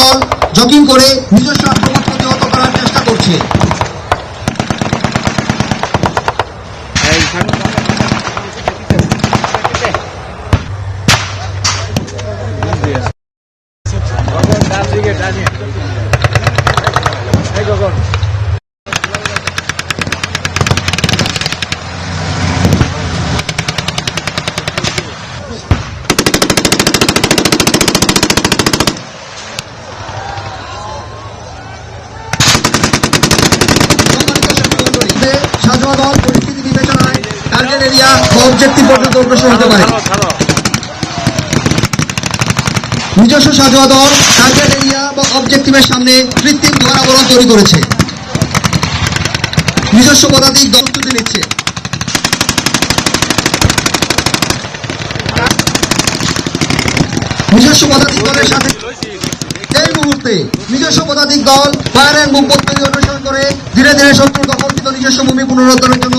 দল জগিং করে নিজস্ব আক্রমণ প্রতিহত করার চেষ্টা করছে। টার্গেট এরিয়া বা অবজেক্টিভ পর্যন্ত অগ্রসর হতে পারে। নিজস্ব সাজোয়া দল টার্গেট এরিয়া বা অবজেক্টিভের সামনে কৃত্রিম ধরাবরণ তৈরি করেছে। নিজস্ব পদাতিক দল তুলে নিচ্ছে। নিজস্ব পদাতিক দলের সাথে এই মুহূর্তে নিজস্ব পদাতিক দল ফায়ার অ্যান্ড অনুসরণ করে ধীরে ধীরে শত্রুর দখলকৃত নিজস্ব ভূমি পুনরুদ্ধারের জন্য